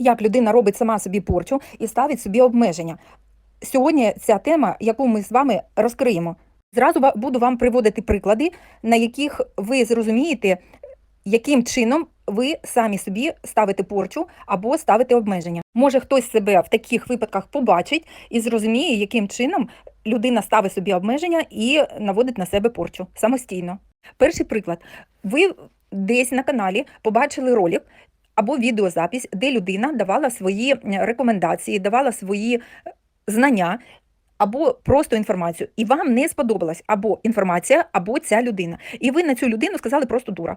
як людина робить сама собі порчу і ставить собі обмеження. Сьогодні ця тема, яку ми з вами розкриємо. Зразу буду вам приводити приклади, на яких ви зрозумієте, яким чином ви самі собі ставите порчу або ставите обмеження. Може, хтось себе в таких випадках побачить і зрозуміє, яким чином людина ставить собі обмеження і наводить на себе порчу самостійно. Перший приклад. Ви десь на каналі побачили ролик або відеозапись, де людина давала свої рекомендації, давала свої е, знання або просто інформацію, і вам не сподобалась або інформація, або ця людина. І ви на цю людину сказали просто дура.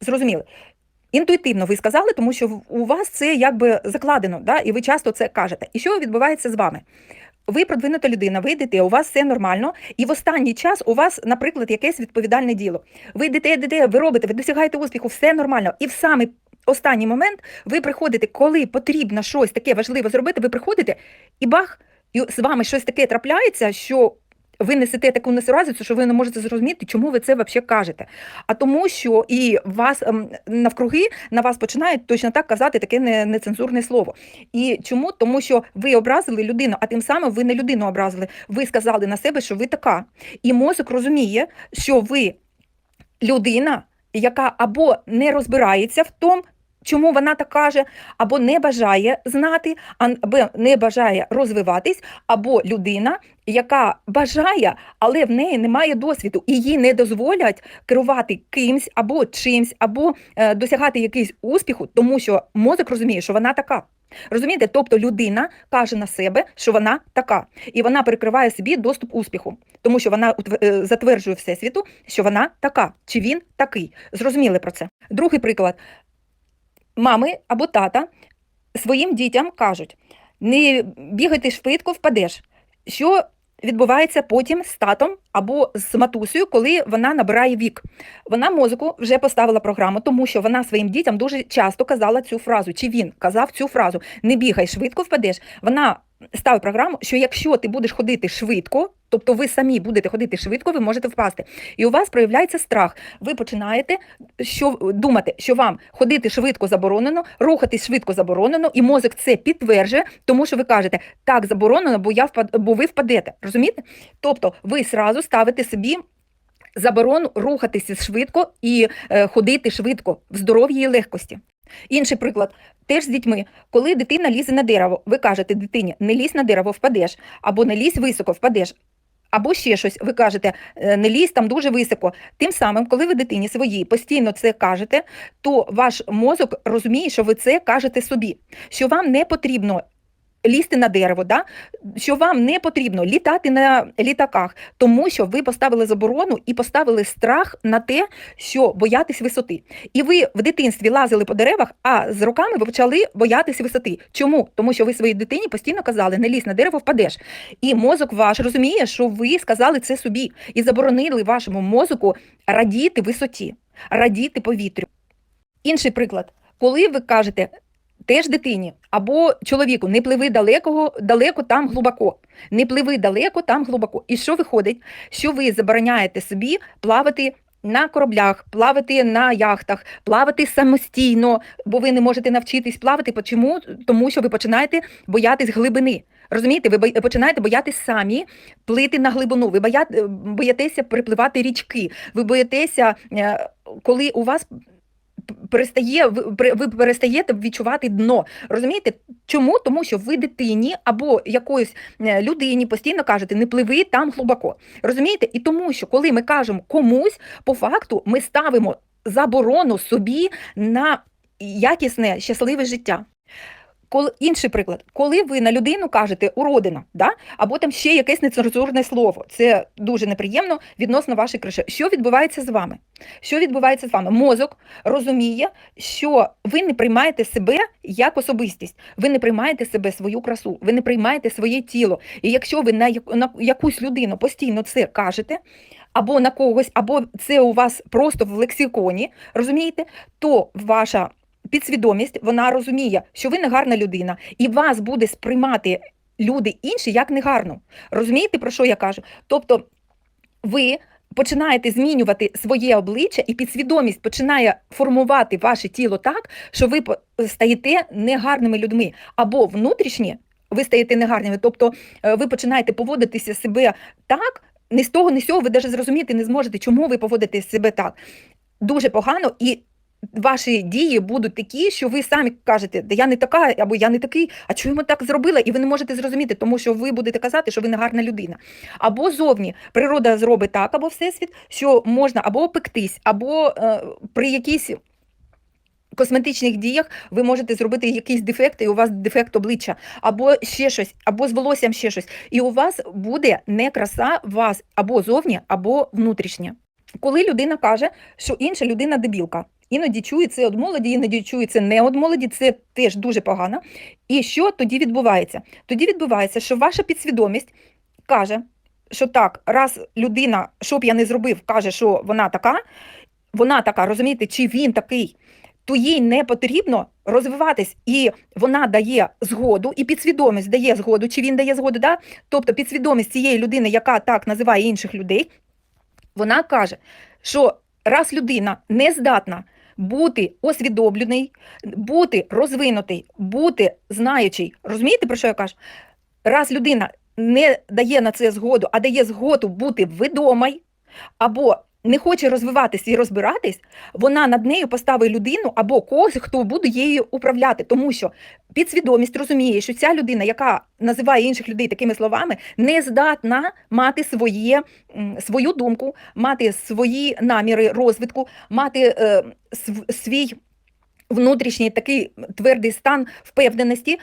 Зрозуміли? Інтуїтивно ви сказали, тому що у вас це якби закладено, да? і ви часто це кажете. І що відбувається з вами? Ви продвинута людина, ви йдете, у вас все нормально, і в останній час у вас, наприклад, якесь відповідальне діло. Ви йдете, йдете, ви робите, ви досягаєте успіху, все нормально. І в самий останній момент ви приходите, коли потрібно щось таке важливе зробити, ви приходите і бах, і з вами щось таке трапляється, що ви несете таку несуразицю, що ви не можете зрозуміти, чому ви це взагалі кажете. А тому, що і вас ем, навкруги на вас починають точно так казати таке нецензурне слово. І чому? Тому що ви образили людину, а тим самим ви не людину образили. Ви сказали на себе, що ви така. І мозок розуміє, що ви людина, яка або не розбирається в тому, чому вона так каже, або не бажає знати, або не бажає розвиватись, або людина, яка бажає, але в неї немає досвіду, і їй не дозволять керувати кимсь або чимсь, або е, досягати якийсь успіху, тому що мозок розуміє, що вона така. Розумієте? Тобто людина каже на себе, що вона така, і вона перекриває собі доступ успіху, тому що вона е, затверджує всесвіту, що вона така, чи він такий. Зрозуміли про це. Другий приклад: мами або тата своїм дітям кажуть: не бігайте швидко, впадеш. Що відбувається потім з татом або з матусею, коли вона набирає вік? Вона мозку вже поставила програму, тому що вона своїм дітям дуже часто казала цю фразу, чи він казав цю фразу: не бігай швидко, впадеш. Вона ставить програму, що якщо ти будеш ходити швидко, тобто ви самі будете ходити швидко, ви можете впасти. І у вас проявляється страх. Ви починаєте що, думати, що вам ходити швидко заборонено, рухатись швидко заборонено, і мозок це підтверджує, тому що ви кажете, так заборонено, бо я впад... бо ви впадете. Розумієте? Тобто ви сразу ставите собі. Заборону рухатися швидко і е, ходити швидко в здоров'ї і легкості. Інший приклад, теж з дітьми, коли дитина лізе на дерево, ви кажете дитині, не лізь на дерево, впадеш, або не лізь високо, впадеш. Або ще щось, ви кажете, «Е, не лізь там дуже високо. Тим самим, коли ви дитині своїй постійно це кажете, то ваш мозок розуміє, що ви це кажете собі, що вам не потрібно лізти на дерево, да? що вам не потрібно літати на літаках, тому що ви поставили заборону і поставили страх на те, що боятись висоти. І ви в дитинстві лазили по деревах, а з роками ви почали боятися висоти. Чому? Тому що ви своїй дитині постійно казали, не лізь на дерево, впадеш. І мозок ваш розуміє, що ви сказали це собі і заборонили вашому мозку радіти висоті, радіти повітрю. Інший приклад, коли ви кажете теж дитині або чоловіку, не пливи далеко, далеко там глибоко, не пливи далеко там глибоко. І що виходить? Що ви забороняєте собі плавати на кораблях, плавати на яхтах, плавати самостійно, бо ви не можете навчитись плавати. Чому? Тому що ви починаєте боятись глибини. Розумієте, ви починаєте боятись самі плити на глибину. Ви боя- боїтеся перепливати річки. Ви боїтеся, е, коли у вас перестає, ви, ви перестаєте відчувати дно. Розумієте? Чому? Тому що ви дитині або якоїсь е, людині постійно кажете, не пливи там глибоко. Розумієте? І тому, що коли ми кажемо комусь, по факту ми ставимо заборону собі на якісне, щасливе життя. Коли, інший приклад, коли ви на людину кажете уродина, да? або там ще якесь нецензурне слово, це дуже неприємно відносно вашої криші. Що відбувається з вами? Що відбувається з вами? Мозок розуміє, що ви не приймаєте себе як особистість, ви не приймаєте себе свою красу, ви не приймаєте своє тіло. І якщо ви на, як- на якусь людину постійно це кажете, або на когось, або це у вас просто в лексиконі, розумієте, то ваша підсвідомість вона розуміє, що ви негарна людина, і вас буде сприймати люди інші як негарну. Розумієте, про що я кажу? Тобто ви починаєте змінювати своє обличчя, і підсвідомість починає формувати ваше тіло так, що ви стаєте негарними людьми, або внутрішні ви стаєте негарними, тобто е, ви починаєте поводитися себе так, не з того, не з цього, ви навіть зрозуміти не зможете, чому ви поводите себе так. Дуже погано і. Ваші дії будуть такі, що ви самі кажете, да я не така, або я не такий, а чому я так зробила? І ви не можете зрозуміти, тому що ви будете казати, що ви не гарна людина. Або зовні природа зробить так, або всесвіт, що можна або опектись, або е, при якійсь косметичних діях ви можете зробити якийсь дефект, і у вас дефект обличчя, або ще щось, або з волоссям ще щось. І у вас буде не краса вас або зовні, або внутрішня. Коли людина каже, що інша людина дебілка, іноді чує це від молоді, іноді чує це не від молоді, це теж дуже погано. І що тоді відбувається? Тоді відбувається, що ваша підсвідомість каже, що так, раз людина, що б я не зробив, каже, що вона така, вона така, розумієте, чи він такий, то їй не потрібно розвиватись, і вона дає згоду, і підсвідомість дає згоду, чи він дає згоду, да? тобто підсвідомість цієї людини, яка так називає інших людей, вона каже, що раз людина не здатна бути освідомлений, бути розвинутий, бути знаючий, розумієте, про що я кажу? Раз людина не дає на це згоду, а дає згоду бути відомий, або не хоче розвиватись і розбиратись, вона над нею поставить людину або когось, хто буде її управляти, тому що підсвідомість розуміє, що ця людина, яка називає інших людей такими словами, не здатна мати своє, свою думку, мати свої наміри розвитку, мати е, св- свій внутрішній такий твердий стан впевненості,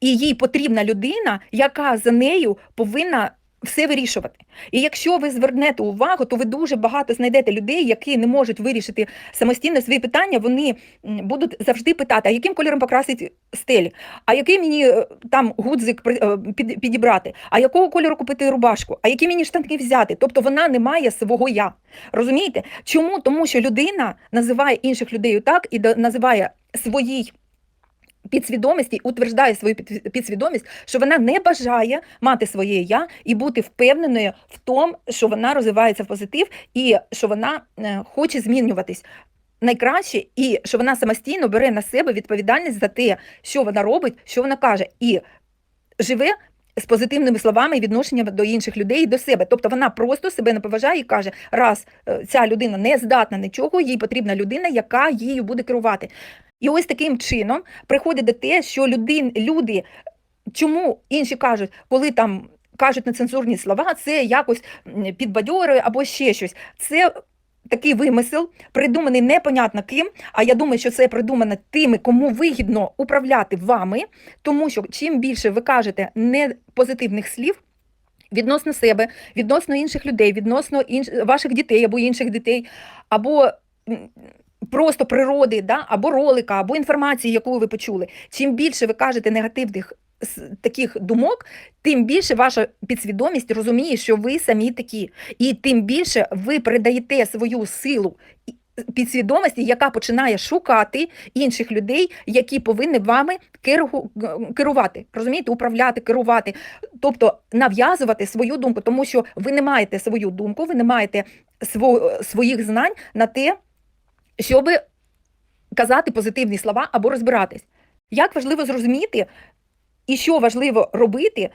і їй потрібна людина, яка за нею повинна все вирішувати. І якщо ви звернете увагу, то ви дуже багато знайдете людей, які не можуть вирішити самостійно свої питання. Вони будуть завжди питати, а яким кольором покрасити стелі, а який мені е, там гудзик е, під- підібрати, а якого кольору купити рубашку, а які мені штанки взяти. Тобто вона не має свого я. Розумієте? Чому? Тому що людина називає інших людей так і називає своїй підсвідомості, утверждає свою під- підсвідомість, що вона не бажає мати своє я і бути впевненою в тому, що вона розвивається в позитив і що вона е, хоче змінюватись. Найкраще, і що вона самостійно бере на себе відповідальність за те, що вона робить, що вона каже, і живе з позитивними словами і відношенням до інших людей і до себе. Тобто вона просто себе не поважає і каже, раз е, ця людина не здатна нічого, їй потрібна людина, яка її буде керувати. І ось таким чином приходить до те, що людин, люди, чому інші кажуть, коли там кажуть нецензурні слова, це якось підбадьорює або ще щось. Це такий вимисел, придуманий непонятно ким. А я думаю, що це придумано тими, кому вигідно управляти вами, тому що чим більше ви кажете непозитивних слів. Відносно себе, відносно інших людей, відносно інш... ваших дітей або інших дітей, або просто природи, да? або ролика, або інформації, яку ви почули. Чим більше ви кажете негативних таких думок, тим більше ваша підсвідомість розуміє, що ви самі такі, і тим більше ви передаєте свою силу підсвідомості, яка починає шукати інших людей, які повинні вами керувати, розумієте, управляти, керувати, тобто нав'язувати свою думку, тому що ви не маєте свою думку, ви не маєте своїх знань на те, щоб казати позитивні слова або розбиратись. Як важливо зрозуміти, і що важливо робити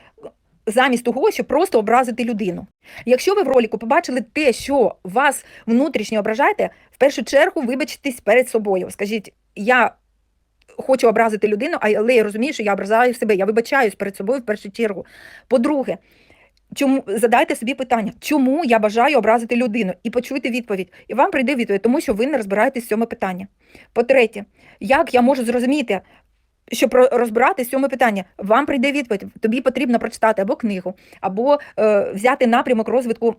замість того, щоб просто образити людину. Якщо ви в ролику побачили те, що вас внутрішньо ображаєте, в першу чергу вибачтесь перед собою. Скажіть, я хочу образити людину, але я розумію, що я ображаю себе. Я вибачаюсь перед собою в першу чергу. По-друге, Чому задайте собі питання, чому я бажаю образити людину, і почуйте відповідь. І вам прийде відповідь, тому що ви не розбираєтесь в цьому питанні. По-третє, як я можу зрозуміти, щоб розбирати цьому питанні, вам прийде відповідь. Тобі потрібно прочитати або книгу, або е, взяти напрямок розвитку.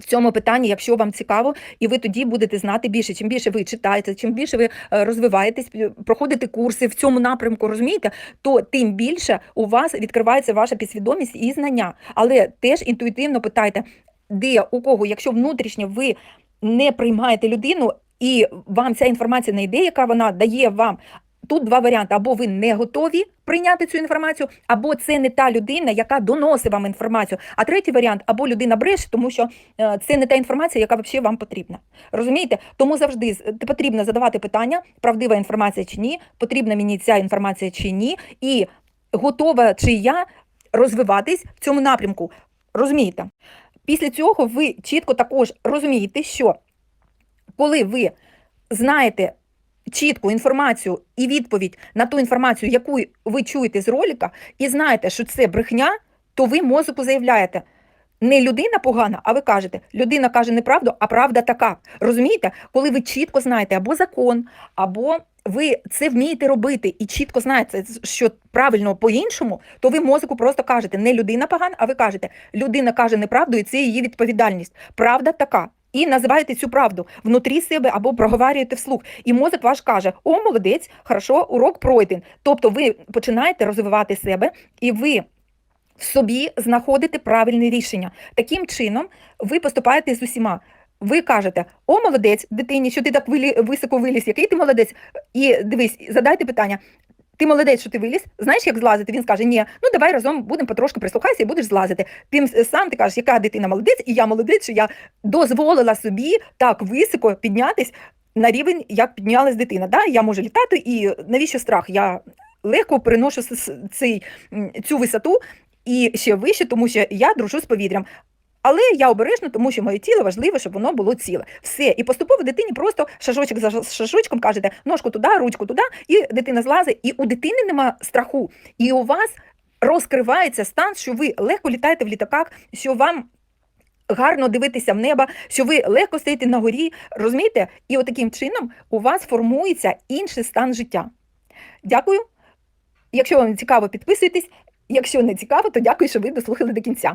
В цьому питанні, якщо вам цікаво, і ви тоді будете знати більше. Чим більше ви читаєте, чим більше ви е, розвиваєтесь, проходите курси в цьому напрямку, розумієте, то тим більше у вас відкривається ваша підсвідомість і знання. Але теж інтуїтивно питайте, де у кого, якщо внутрішньо ви не приймаєте людину, і вам ця інформація не йде, яка вона дає вам. Тут два варіанти: або ви не готові прийняти цю інформацію, або це не та людина, яка доносить вам інформацію. А третій варіант, або людина бреше, тому що е, це не та інформація, яка взагалі вам потрібна. Розумієте? Тому завжди потрібно задавати питання, правдива інформація чи ні, потрібна мені ця інформація чи ні, і готова чи я розвиватись в цьому напрямку. Розумієте? Після цього ви чітко також розумієте, що коли ви знаєте чітку інформацію і відповідь на ту інформацію, яку ви чуєте з ролика, і знаєте, що це брехня, то ви мозку заявляєте. Не людина погана, а ви кажете, людина каже неправду, а правда така. Розумієте, коли ви чітко знаєте або закон, або ви це вмієте робити і чітко знаєте, що правильно по-іншому, то ви мозку просто кажете, не людина погана, а ви кажете, людина каже неправду, і це її відповідальність. Правда така. І називаєте цю правду внутрі себе або проговорюєте вслух. І мозок ваш каже: О, молодець, хорошо, урок пройден. Тобто ви починаєте розвивати себе, і ви в собі знаходите правильне рішення. Таким чином, ви поступаєте з усіма. Ви кажете, о, молодець, дитині, що ти так високо виліз, який ти молодець? І дивись, задайте питання. Ти молодець, що ти виліз, знаєш, як злазити? Він скаже, ні, ну давай разом будемо потрошки прислухайся і будеш злазити. Тим сам ти кажеш, яка дитина молодець, і я молодець, що я дозволила собі так високо піднятись на рівень, як піднялась дитина. Да? Я можу літати, і навіщо страх? Я легко с- цей, цю висоту і ще вище, тому що я дружу з повітрям. Але я обережна, тому що моє тіло важливе, щоб воно було ціле. Все. І поступово дитині просто шажочок за ша- шажочком кажете, ножку туди, ручку туди, і дитина злазить. І у дитини нема страху. І у вас розкривається стан, що ви легко літаєте в літаках, що вам. Гарно дивитися в небо, що ви легко стоїте на горі, розумієте? І отаким чином у вас формується інший стан життя. Дякую. Якщо вам цікаво, підписуйтесь. Якщо не цікаво, то дякую, що ви дослухали до кінця.